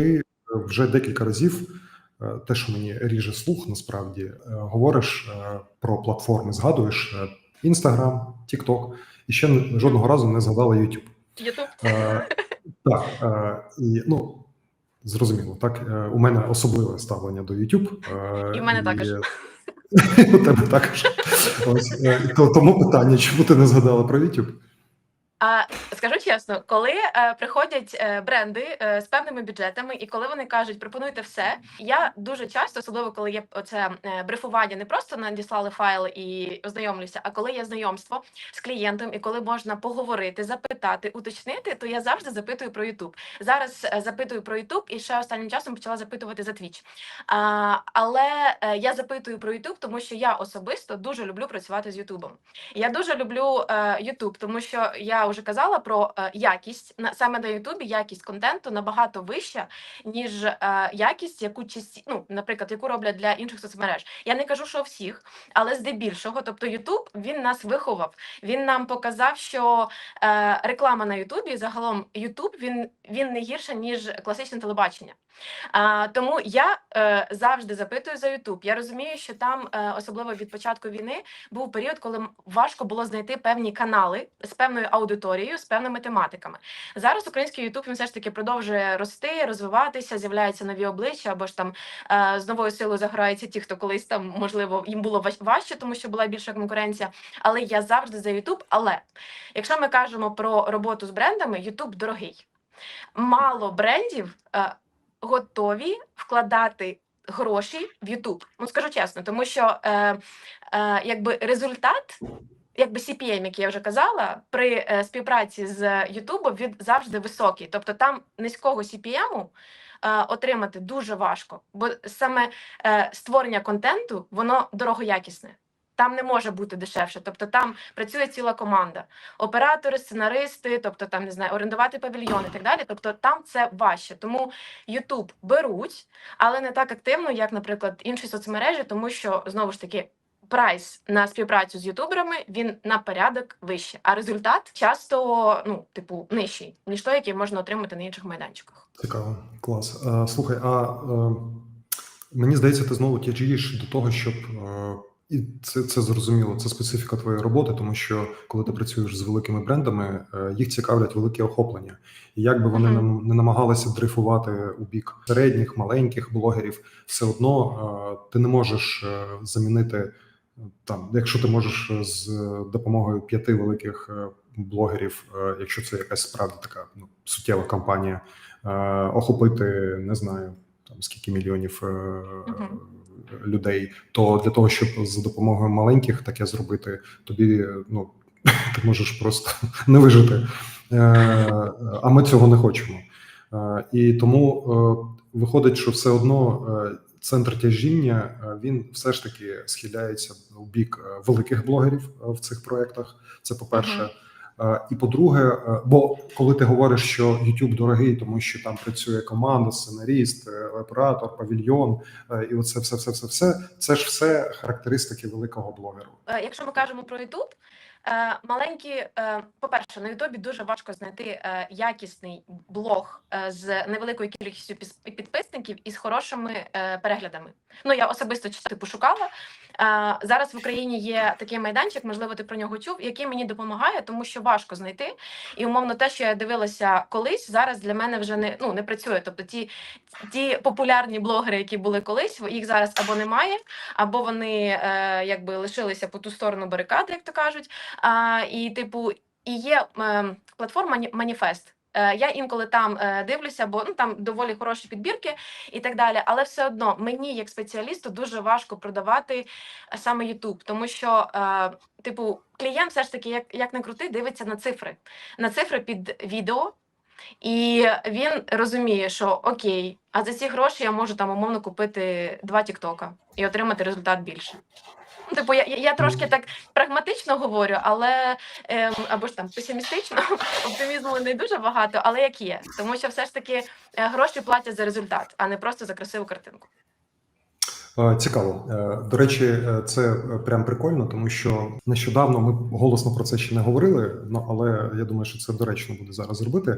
ти вже декілька разів. е, Те, що мені ріже слух, насправді е, говориш е, про платформи, згадуєш Інстаграм, TikTok, і ще жодного разу не згадала YouTube. Е, Так, е, і ну зрозуміло, так е, у мене особливе ставлення до YouTube. е, І в мене також. У тебе також. Ось е, тому питання, чому ти не згадала про YouTube? А скажу чесно, коли е, приходять е, бренди е, з певними бюджетами, і коли вони кажуть, пропонуйте все, я дуже часто, особливо коли є оце е, брифування, не просто надіслали файл і ознайомлюся, а коли є знайомство з клієнтом, і коли можна поговорити, запитати, уточнити, то я завжди запитую про YouTube. Зараз е, запитую про YouTube і ще останнім часом почала запитувати за Twitch. А, але е, я запитую про YouTube, тому що я особисто дуже люблю працювати з YouTube. Я дуже люблю е, тому що я вже казала про е, якість на саме на Ютубі якість контенту набагато вища, ніж е, якість, яку часті, ну, наприклад, яку роблять для інших соцмереж. Я не кажу, що всіх, але здебільшого, тобто Ютуб він нас виховав. Він нам показав, що е, реклама на Ютубі загалом Ютуб він, він не гірше ніж класичне телебачення. А, тому я е, завжди запитую за Ютуб. Я розумію, що там, е, особливо від початку війни, був період, коли важко було знайти певні канали з певною аудиторією, з певними тематиками. Зараз український Ютуб він все ж таки продовжує рости, розвиватися, з'являються нові обличчя, або ж там е, з новою силою заграються ті, хто колись там можливо їм було важ- важче, тому що була більша конкуренція. Але я завжди за Ютуб. Але якщо ми кажемо про роботу з брендами, Ютуб дорогий. Мало брендів е, готові вкладати гроші в Ютуб. Ну скажу чесно, тому що е, е, якби результат. Якби CPM, який я вже казала, при е, співпраці з Ютубом він завжди високий. Тобто там низького CPM е, отримати дуже важко, бо саме е, створення контенту воно дорогоякісне. Там не може бути дешевше. Тобто там працює ціла команда, оператори, сценаристи, тобто там не знаю, орендувати павільйон і так далі. Тобто там це важче. Тому Ютуб беруть, але не так активно, як, наприклад, інші соцмережі, тому що знову ж таки. Прайс на співпрацю з ютуберами він на порядок вище, а результат часто ну, типу, нижчий, ніж той, який можна отримати на інших майданчиках. Цікаво, клас. Слухай, а е, мені здається, ти знову тяжієш до того, щоб е, і це, це зрозуміло, це специфіка твоєї роботи, тому що коли ти працюєш з великими брендами, е, їх цікавлять великі охоплення. І як би вони нам не намагалися дрейфувати у бік середніх, маленьких блогерів, все одно е, ти не можеш е, замінити там, якщо ти можеш з допомогою п'яти великих блогерів, якщо це якась справді така ну, суттєва кампанія, охопити не знаю там скільки мільйонів Мгм. Людей, то для того, щоб за допомогою маленьких таке зробити, тобі ну ти можеш просто не вижити. Е, А ми цього не хочемо. Е, І тому е, виходить, що все одно центр тяжіння він все ж таки схиляється у бік великих блогерів в цих проєктах. Це по-перше. Мгм. Е, І по-друге, е, бо коли ти говориш, що YouTube дорогий, тому що там працює команда, сценаріст, е, оператор, павільйон, і оце все, все, все, все, це ж все характеристики великого блогера. Е, Якщо ми кажемо про е, маленькі, е, по-перше, на Ютубі дуже важко знайти якісний блог з невеликою кількістю піс- підписників і з хорошими е, переглядами. Ну я особисто типу шукала. Е, Зараз в Україні є такий майданчик, можливо, ти про нього чув, який мені допомагає, тому що важко знайти. І умовно те, що я дивилася колись, зараз для мене вже не ну не працює. Тобто ті, ті популярні блогери, які були колись, їх зараз або немає, або вони е, якби лишилися по ту сторону барикади, як то кажуть. А, і, типу, і є е, платформа Маніфест. Е, Я інколи там е, дивлюся, бо ну там доволі хороші підбірки і так далі. Але все одно мені, як спеціалісту, дуже важко продавати е, саме YouTube, тому що, типу, клієнт все ж таки, як, як не крути, дивиться на цифри, на цифри під відео. І він розуміє, що окей, а за ці гроші я можу там умовно купити два Тіктока і отримати результат більше. Типу, я, я- трошки так прагматично говорю, але ем, або ж там песимістично, оптимізму не дуже багато, але як є. Тому що все ж таки е, гроші платять за результат, а не просто за красиву картинку. Е, Цікаво. Е, До речі, це прям прикольно, тому що нещодавно ми голосно про це ще не говорили. Ну але я думаю, що це доречно буде зараз зробити.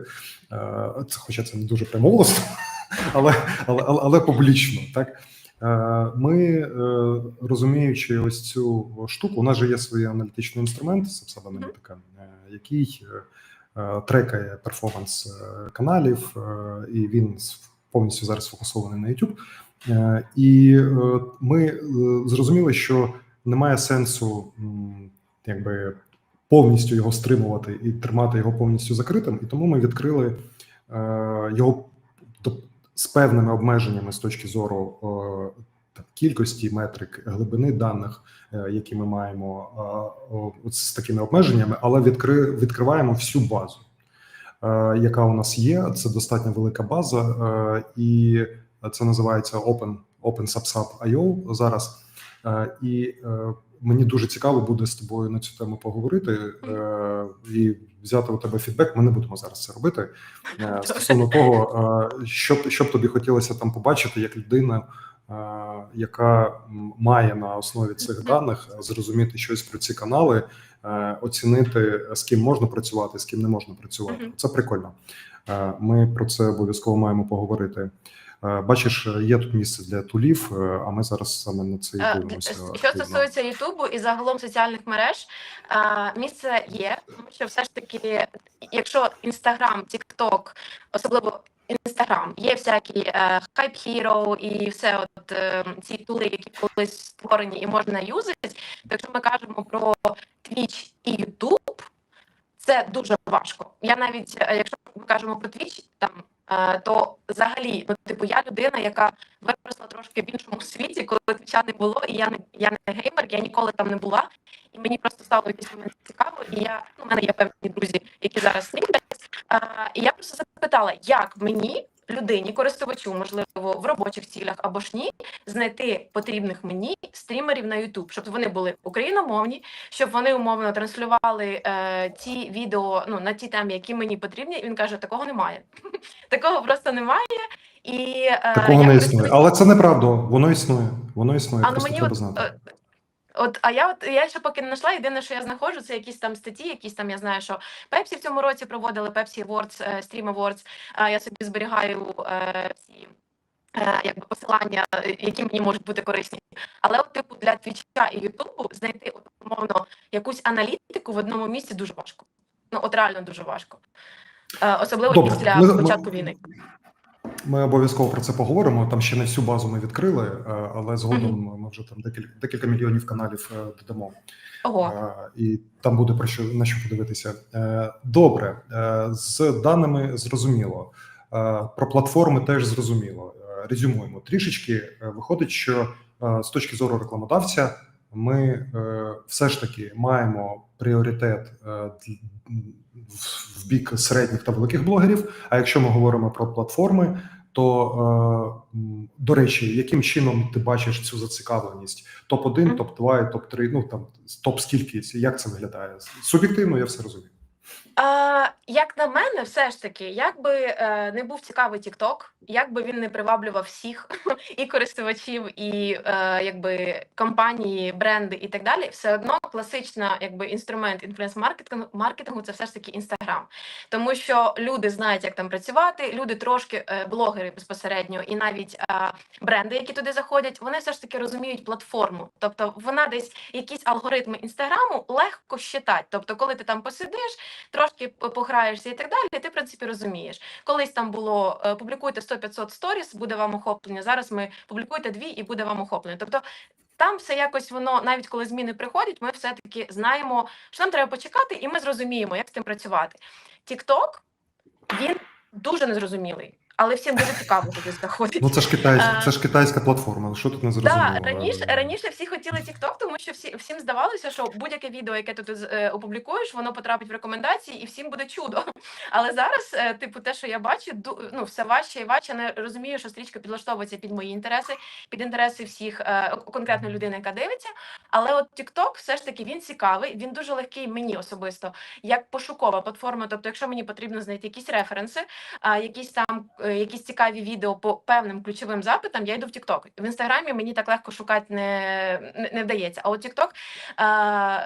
Хоча це не дуже прямо голосно. але, але, але, але публічно, так. Е, Ми, е, розуміючи ось цю штуку, у нас же є свій аналітичний інструмент, Subsub аналітика, е, який трекає перформанс каналів, і він повністю зараз сфокусований на YouTube. І ми зрозуміли, що немає сенсу якби повністю його стримувати і тримати його повністю закритим, і тому ми відкрили його з певними обмеженнями з точки зору е, там, кількості метрик, глибини даних, е, які ми маємо е, з такими обмеженнями, але відкри, відкриваємо всю базу, яка у нас є. Це достатньо велика база, і це називається Open, Open Subsub.io зараз. І мені дуже цікаво буде з тобою на цю тему поговорити е, і взяти у тебе фідбек. Ми не будемо зараз це робити. Е, Стосовно того, е, що що б тобі хотілося там побачити як людина, е, яка має на основі цих даних зрозуміти щось про ці канали, е, оцінити з ким можна працювати, з ким не можна працювати. Це прикольно. Е, Ми про це обов'язково маємо поговорити. Е, Бачиш, є тут місце для тулів, е, а ми зараз саме на це і Е, дивимося. Що активно. стосується Ютубу і загалом соціальних мереж, місце є, тому що все ж таки, якщо Інстаграм, Тікток, особливо Інстаграм, є всякі Hype Hero і все от ці тули, які колись створені і можна юзати, то якщо ми кажемо про Twitch і YouTube, це дуже важко. Я навіть, якщо ми кажемо про Twitch, там то взагалі, ну типу, я людина, яка виросла трошки в іншому світі, коли твіча не було, і я не я не геймер, я ніколи там не була. І мені просто стало якийсь момент цікаво. І я ну, у мене є певні друзі, які зараз стрімлять. А, і я просто запитала, як мені, людині, користувачу, можливо, в робочих цілях або ж ні, знайти потрібних мені стрімерів на YouTube, щоб вони були україномовні, щоб вони умовно транслювали е, ті відео ну, на ті теми, які мені потрібні. І він каже: такого немає. Такого просто немає. І, е, Такого не існує, але це неправда. Воно існує. Воно існує. а ну просто мені треба знати. Е, от, а я от я ще поки не знайшла. Єдине, що я знаходжу, це якісь там статті, якісь там я знаю, що Пепсі в цьому році проводили Pepsi Awards, е, Stream Awards. Я собі зберігаю е, ці е, якби посилання, е, які мені можуть бути корисні. Але от, типу, для Твіча і Ютубу знайти от, умовно якусь аналітику в одному місці дуже важко. Ну от реально дуже важко. Е, особливо Добре, після початку війни. Ми обов'язково про це поговоримо. Там ще не всю базу ми відкрили, е, але згодом ми вже там декілька декілька мільйонів каналів е, додамо. Ого. Е, і там буде про що на що подивитися. Добре, з даними зрозуміло. Про платформи теж зрозуміло. Резюмуємо трішечки. Виходить, що з точки зору рекламодавця, ми все ж таки маємо пріоритет е, в- бік середніх та великих блогерів. А якщо ми говоримо про платформи, то е, до речі, яким чином ти бачиш цю зацікавленість? Топ 1 топ 2 топ 3 ну там топ скільки як це виглядає? Суб'єктивно, я все розумію. А, як на мене, все ж таки, як би е, не був цікавий TikTok, як би він не приваблював всіх і користувачів, і е, якби компанії, бренди і так далі, все одно класична якби інструмент інфлюенс-маркетингу маркетингу це все ж таки інстаграм, тому що люди знають, як там працювати. Люди трошки е, блогери безпосередньо, і навіть е, бренди, які туди заходять, вони все ж таки розуміють платформу. Тобто вона десь якісь алгоритми інстаграму легко щитать. Тобто, коли ти там посидиш трошки пограєшся і так далі, ти в принципі розумієш. Колись там було е, публікуйте 100-500 сторіс, буде вам охоплення. Зараз ми публікуйте дві і буде вам охоплення. Тобто там все якось воно, навіть коли зміни приходять, ми все-таки знаємо, що нам треба почекати, і ми зрозуміємо, як з тим працювати. Тікток він дуже незрозумілий, але всім дуже цікаво туди заходить. Ну це ж китайська, Е, це ж китайська платформа. Що тут не зрозуміло? Так, раніше, раніше всі хотіли TikTok, тому що всі, всім здавалося, що будь-яке відео, яке ти тут е, опублікуєш, воно потрапить в рекомендації і всім буде чудо. Але зараз, е, типу, те, що я бачу, ну, все важче і важче. Не розумію, що стрічка підлаштовується під мої інтереси, під інтереси всіх е, конкретної людини, яка дивиться. Але от TikTok все ж таки він цікавий, він дуже легкий мені особисто, як пошукова платформа. Тобто, якщо мені потрібно знайти якісь референси, а, якісь там е, е, якісь цікаві відео по певним ключовим запитам, я йду в TikTok. В інстаграмі мені так легко шукати не, не, вдається. А от TikTok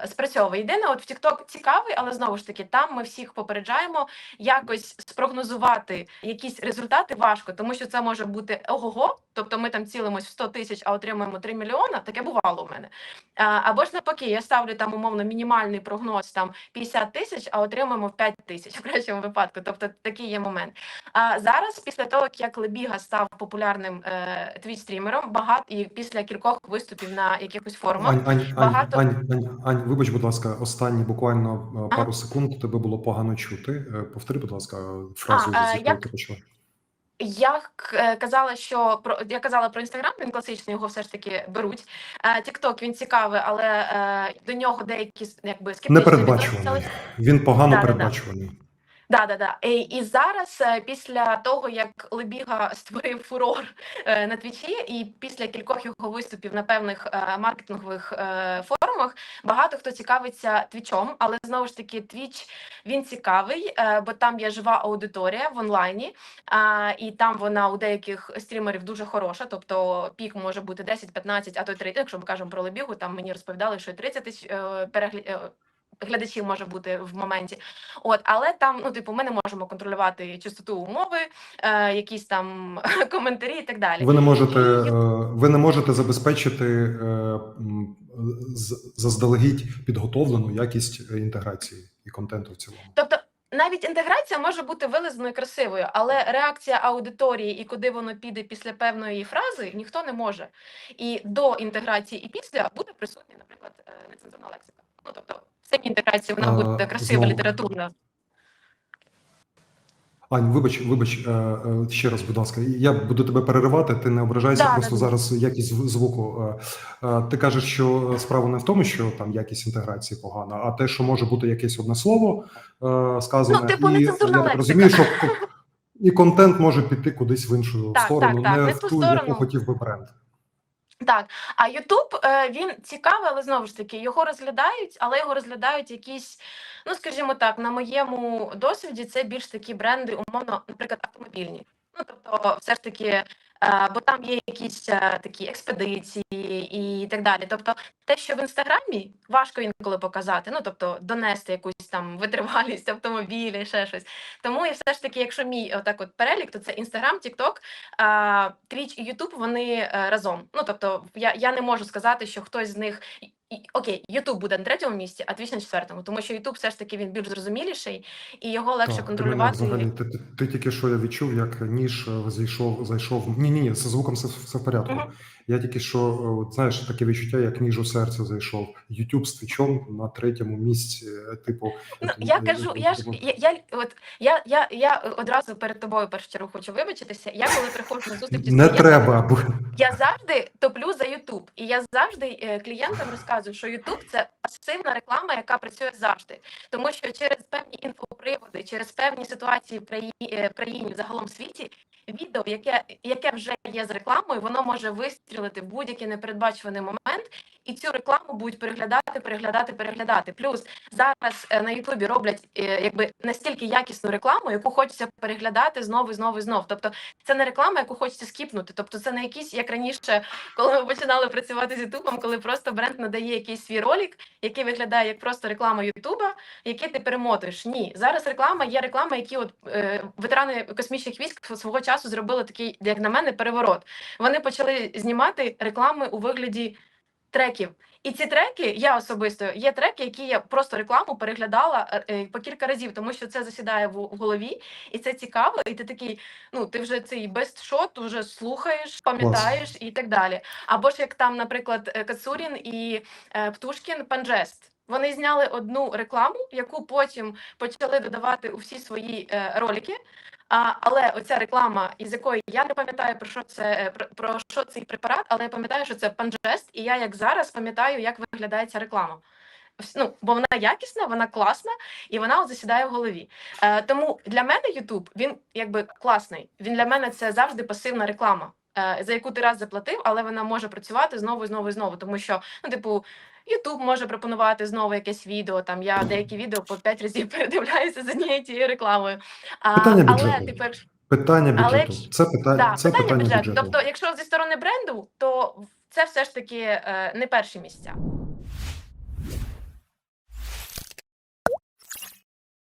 е, спрацьовує. Єдине, от в TikTok цікавий, але знову ж таки, там ми всіх попереджаємо якось спрогнозувати якісь результати важко, тому що це може бути ого-го, тобто ми там цілимось в 100 тисяч, а отримуємо 3 мільйона. Таке бувало у мене. А, або ж навпаки, я ставлю там умовно мінімальний прогноз там 50 тисяч, а отримуємо 5 тисяч в кращому випадку. Тобто такий є момент. А зараз, після того як Лебіга став популярним е, твіт-стрімером, багато і після кількох виступів на якихось форумах. Ань, Ань, Ань, багато- Ань, Ань, Ань, вибач, будь ласка, останні буквально е, Ага. пару секунд тебе було погано чути. Е, Повтори, будь ласка, фразу, А, е, з якої як- ти почала. Я казала, що про я казала про інстаграм, він класичний, його все ж таки беруть. Тікток він цікавий, але до нього деякі якби скептично Непередбачуваний. Він погано Да-да-да. передбачуваний. Да, да, да. да, І, і зараз, е, після того як Лебіга створив фурор е, на твічі, і після кількох його виступів на певних е, маркетингових форумах, багато хто цікавиться твічом, але знову ж таки, твіч він цікавий, бо там є жива аудиторія в онлайні, і там вона у деяких стрімерів дуже хороша. Тобто пік може бути 10-15, а то й 30, якщо ми кажемо про Лебігу, там мені розповідали, що і 30 тисяч переглядів. Глядачів може бути в моменті, от але там, ну типу, ми не можемо контролювати чистоту умови, е, якісь там коментарі і так далі. Ви не можете, І- е, ви не можете забезпечити е, заздалегідь підготовлену якість інтеграції і контенту в цілому. Тобто навіть інтеграція може бути вилизаною красивою, але реакція аудиторії і куди воно піде після певної фрази ніхто не може. І до інтеграції і після буде присутня, наприклад, е, нецензурна лексика. Ну тобто в самій інтеграції вона буде красива, літературна. Ань, вибач, вибач е, е, ще раз, будь ласка. Я буду тебе переривати. Ти не ображайся. Да, просто да, зараз якість звуку. Е, е, Ти кажеш, що справа не в тому, що там якість інтеграції погана, а те, що може бути якесь одне слово е, сказане, Ну, типу, і я так розумію, що і контент може піти кудись в іншу Так, сторону, так, так, не в ту, яку хотів би бренд. Так, а Ютуб е, він цікавий, але знову ж таки його розглядають, але його розглядають якісь, ну скажімо так, на моєму досвіді це більш такі бренди, умовно, наприклад, автомобільні. Ну тобто, все ж таки, бо там є якісь е, такі експедиції і так далі. Тобто, те, що в інстаграмі важко інколи показати, ну тобто донести якусь там витривалість автомобіля, ще щось. Тому я все ж таки, якщо мій отак от перелік, то це інстаграм, тікток, Твіч і Ютуб вони е, разом. Ну тобто, я, я не можу сказати, що хтось з них. І- Окей, Ютуб буде на третьому місці, а Твіч на четвертому, тому що Ютуб все ж таки він більш зрозуміліший і його легше Так, ти мене контролювати. взагалі ти, ти, ти тільки що я відчув, як ніж е, зайшов, зайшов. Ні, ні, ні, з звуком все, все в порядку. Мгм. Я тільки що, е, от, знаєш, таке відчуття, як ніж у серце зайшов. YouTube з твічом на третьому місці. е, Типу, Ну, е, я кажу, я ж я, я от я, я, я одразу перед тобою першу чергу хочу вибачитися. Я коли приходжу на зустрічі не клієнтами, треба. Я завжди топлю за Ютуб, і я завжди е, клієнтам розказую, що Ютуб це пасивна реклама, яка працює завжди, тому що через певні інфоприводи, через певні ситуації в країні, в країні загалом світі. Відео, яке яке вже є з рекламою, воно може вистрілити в будь-який непередбачуваний момент, і цю рекламу будуть переглядати, переглядати, переглядати. Плюс зараз е, на Ютубі роблять е, якби настільки якісну рекламу, яку хочеться переглядати знову, знову, знову. Тобто, це не реклама, яку хочеться скіпнути. Тобто, це не якісь як раніше, коли ми починали працювати з Ютубом, коли просто бренд надає якийсь свій ролик, який виглядає як просто реклама Ютуба, який ти перемотуєш. Ні, зараз реклама є реклама, які от е, ветерани космічних військ свого часу зробили такий, як на мене, переворот. Вони почали знімати реклами у вигляді треків. І ці треки, я особисто є треки, які я просто рекламу переглядала е, е, по кілька разів, тому що це засідає в, голові, і це цікаво. І ти такий, ну ти вже цей бестшот вже слухаєш, пам'ятаєш і так далі. Або ж як там, наприклад, е, Кацурін і Птушкін Панжест. Вони зняли одну рекламу, яку потім почали додавати у всі свої е, ролики. А, але оця реклама, із якої я не пам'ятаю про що це е, про, про що цей препарат, але я пам'ятаю, що це панжест, і я як зараз пам'ятаю, як виглядає ця реклама. Ну, бо вона якісна, вона класна, і вона от засідає в голові. Е, тому для мене YouTube, він якби класний. Він для мене це завжди пасивна реклама, за яку ти раз заплатив, але вона може працювати знову і знову і знову. Тому що, ну, типу, Ютуб може пропонувати знову якесь відео. Там я деякі відео по п'ять разів передивляюся з однією тією рекламою. А, Питання але бюджету. тепер Питання Але бюджету. якщо- Це питання, Да, це питання бюджету. бюджету. Тобто, якщо зі сторони бренду, то це все ж таки е, не перші місця.